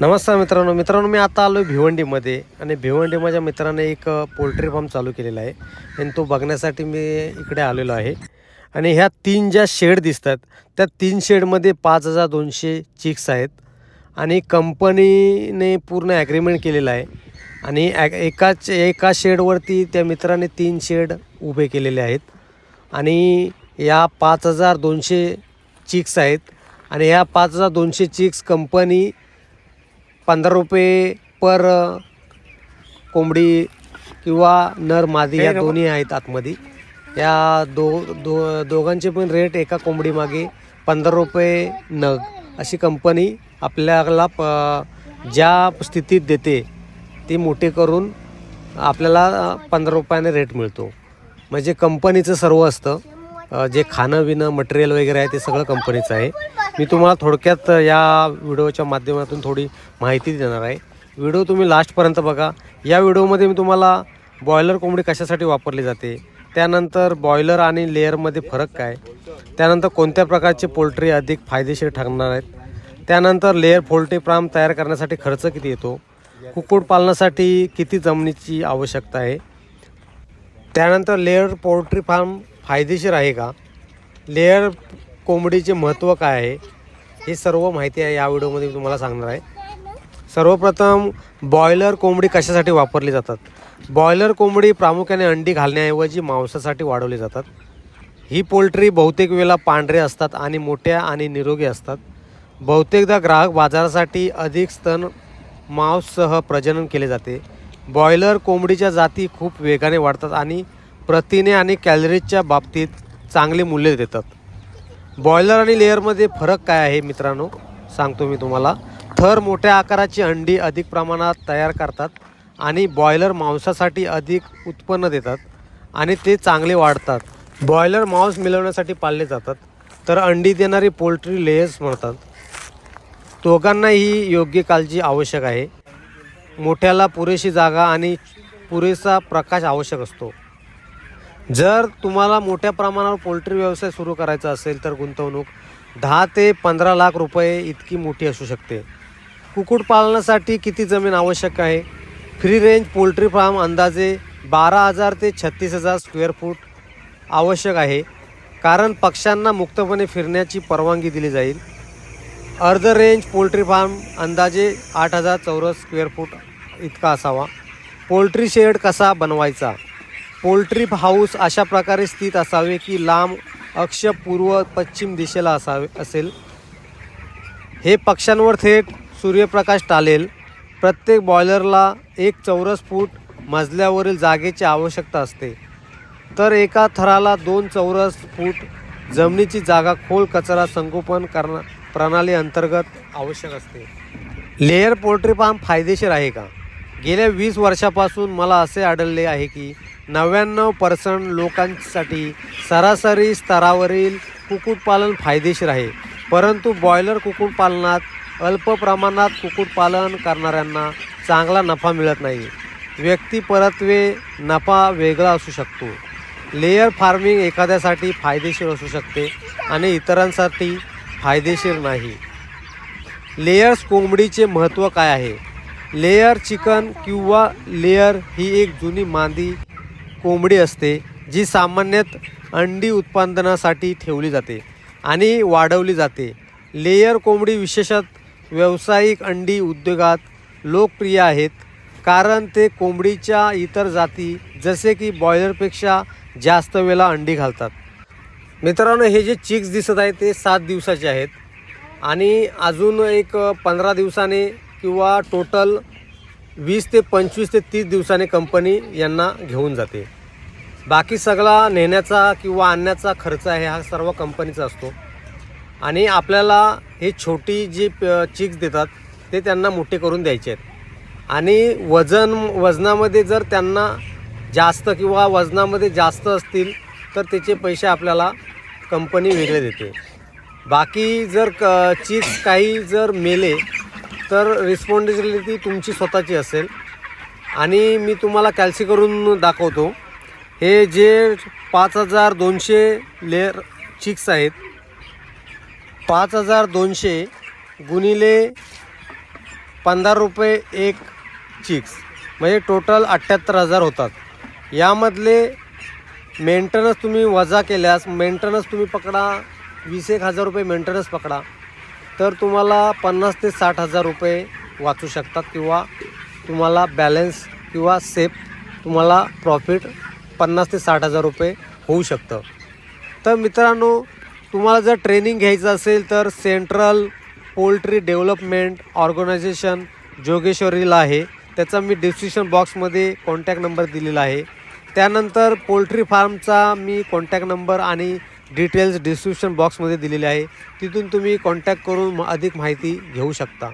नमस्कार मित्रांनो. मित्रांनो मी आता आलो आहे भिवंडीमध्ये आणि भिवंडी माझ्या मित्राने एक पोल्ट्री फार्म चालू केलेला आहे. आणि तो बघण्यासाठी मी इकडे आलेलो आहे. आणि ह्या तीन ज्या शेड दिसतात त्या तीन शेडमध्ये पाच हजार दोनशे चिक्स आहेत. आणि कंपनीने पूर्ण ॲग्रीमेंट केलेलं आहे. आणि ॲग एकाच एका शेडवरती त्या मित्राने तीन शेड उभे केलेले आहेत. आणि या पाच हजार दोनशे चिक्स आहेत. आणि ह्या पाच हजार दोनशे चिक्स कंपनी पंधरा रुपये पर कोंबडी किंवा नर मादी या दोन्ही आहेत आतमध्ये. या दो दो दोघांचे पण रेट एका कोंबडी मागे पंधरा रुपये नग अशी कंपनी आपल्याला प ज्या स्थितीत देते ती मोठी करून आपल्याला पंधरा रुपयाने रेट मिळतो. म्हणजे कंपनीचं सर्व असतं. जे खाणं बिणं मटेरियल वगैरे आहे ते सगळं कंपनीचं आहे. मी तुम्हाला थोडक्यात या व्हिडिओच्या माध्यमातून थोडी माहिती देणार आहे. व्हिडिओ तुम्ही लास्टपर्यंत बघा. या व्हिडिओमध्ये मी तुम्हाला बॉयलर कोंबडी कशासाठी वापरली जाते? त्यानंतर बॉयलर आणि लेअरमध्ये फरक काय? त्यानंतर कोणत्या प्रकारचे पोल्ट्री अधिक फायदेशीर ठरणार आहेत? त्यानंतर लेअर पोल्ट्री फार्म तयार करण्यासाठी खर्च किती येतो? कुक्कुटपालनासाठी किती जमिनीची आवश्यकता आहे? त्यानंतर लेअर पोल्ट्री फार्म फायदेशीर आहे का? लेअर कोंबडीचे महत्त्व काय आहे? हे सर्व माहिती आहे या व्हिडिओमध्ये मी तुम्हाला सांगणार आहे. सर्वप्रथम बॉयलर कोंबडी कशासाठी वापरली जातात? बॉयलर कोंबडी प्रामुख्याने अंडी घालण्याऐवजी मांसासाठी वाढवली जातात. ही पोल्ट्री बहुतेक वेळेला पांढरे असतात आणि मोठ्या आणि निरोगी असतात. बहुतेकदा ग्राहक बाजारासाठी अधिक स्तन मांससह प्रजनन केले जाते. बॉयलर कोंबडीच्या जाती खूप वेगाने वाढतात आणि प्रथिने आणि कॅलरीजच्या बाबतीत चांगले मूल्य देतात. बॉयलर आणि लेअरमध्ये फरक काय आहे मित्रांनो? सांगतो मी तुम्हाला. थर मोठ्या आकाराची अंडी अधिक प्रमाणात तयार करतात आणि बॉयलर मांसासाठी अधिक उत्पन्न देतात आणि ते चांगले वाढतात. बॉयलर मांस मिळवण्यासाठी पाळले जातात तर अंडी देणारी पोल्ट्री लेयर्स म्हणतात. दोघांनाही योग्य काळजी आवश्यक आहे. मोठ्याला पुरेशी जागा आणि पुरेसा प्रकाश आवश्यक असतो. जर तुम्हाला मोठ्या प्रमाणावर पोल्ट्री व्यवसाय सुरू करायचा असेल तर गुंतवणूक दहा ते पंधरा लाख रुपये इतकी मोठी असू शकते. कुक्कुटपालनासाठी किती जमीन आवश्यक आहे? फ्री रेंज पोल्ट्री फार्म अंदाजे बारा हजार ते छत्तीस हजार स्क्वेअर फूट आवश्यक आहे. कारण पक्ष्यांना मुक्तपणे फिरण्याची परवानगी दिली जाईल. अर्ध रेंज पोल्ट्री फार्म अंदाजे आठ हजार चौरस स्क्वेअर फूट इतका असावा. पोल्ट्री शेड कसा बनवायचा? पोल्ट्री हाऊस अशा प्रकारे स्थित असावे की लांब अक्ष पूर्व पश्चिम दिशेला असावे असेल. हे पक्ष्यांवर थेट सूर्यप्रकाश टालेल. प्रत्येक बॉयलरला एक चौरस फूट मजल्यावरील जागेची आवश्यकता असते. तर एका थराला दोन चौरस फूट जमिनीची जागा खोल कचरा संगोपन करणा प्रणाली अंतर्गत आवश्यक असते. लेअर पोल्ट्री फार्म फायदेशीर आहे का? गेल्या वीस वर्षापासून मला असे आढळले आहे की नव्याण्णव पर्सेंट लोकांसाठी सरासरी स्तरावरील कुक्कुटपालन फायदेशीर आहे. परंतु बॉयलर कुक्कुटपालनात अल्प प्रमाणात कुक्कुटपालन करणाऱ्यांना चांगला नफा मिळत नाही. व्यक्ती परत्वे नफा वेगळा असू शकतो. लेअर फार्मिंग एखाद्यासाठी फायदेशीर असू शकते आणि इतरांसाठी फायदेशीर नाही. लेयर्स कोंबडीचे महत्त्व काय आहे? लेयर चिकन किंवा लेयर ही एक जुनी मांदी कोंबडी असते जी सामान्यतः अंडी उत्पादनासाठी ठेवली जाते आणि वाढवली जाते. लेयर कोंबडी विशेषत व्यावसायिक अंडी उद्योगात लोकप्रिय आहेत कारण ते कोंबडीच्या इतर जाती जसे की बॉयलरपेक्षा जास्त वेळा अंडी घालतात. मित्रांनो हे जे चिक्स दिसत आहे ते सात दिवसाचे आहेत आणि अजून एक पंधरा दिवसाने किंवा टोटल वीस ते पंचवीस ते तीस दिवसाने कंपनी यांना घेऊन जाते. बाकी सगळा नेण्याचा किंवा आणण्याचा खर्च आहे हा सर्व कंपनीचा असतो. आणि आपल्याला हे छोटी जी चिक्स देतात ते त्यांना मोठे करून द्यायचे आहेत. आणि वजन वजनामध्ये जर त्यांना जास्त किंवा वजनामध्ये जास्त असतील तर त्याचे पैसे आपल्याला कंपनी वेगळे देते. बाकी जर क चिक्स काही जर मेले तर रिस्पॉन्सिबिलिटी तुमची स्वतःची असेल. आणि मी तुम्हाला कॅल्सी करून दाखवतो. हे जे पाच हजार दोनशे लेअर चिक्स आहेत पाच हजार दोनशे गुणिले पंधरा रुपये एक चिक्स म्हणजे टोटल अठ्ठ्याहत्तर हजार होतात. यामधले मेंटेनन्स तुम्ही वजा केल्यास मेंटेनन्स तुम्ही पकडा वीस एक हजार रुपये मेंटेनन्स पकडा तर तुम्हाला पन्नास ते साठ हजार रुपये वाचू शकतात किंवा तुम्हाला बॅलन्स किंवा सेफ तुम्हाला प्रॉफिट पन्नास ते साठ हजार रुपये होऊ शकतं. तर मित्रांनो तुम्हाला जर ट्रेनिंग घ्यायचं असेल तर सेंट्रल पोल्ट्री डेव्हलपमेंट ऑर्गनायझेशन जोगेश्वरीला आहे. त्याचा मी डिस्क्रिप्शन बॉक्समध्ये कॉन्टॅक्ट नंबर दिलेला आहे. त्यानंतर पोल्ट्री फार्मचा मी कॉन्टॅक्ट नंबर आणि डिटेल्स डिस्क्रिप्शन बॉक्समध्ये दिलेले आहे. तिथून तुम्ही कॉन्टॅक्ट करून म- अधिक माहिती घेऊ शकता.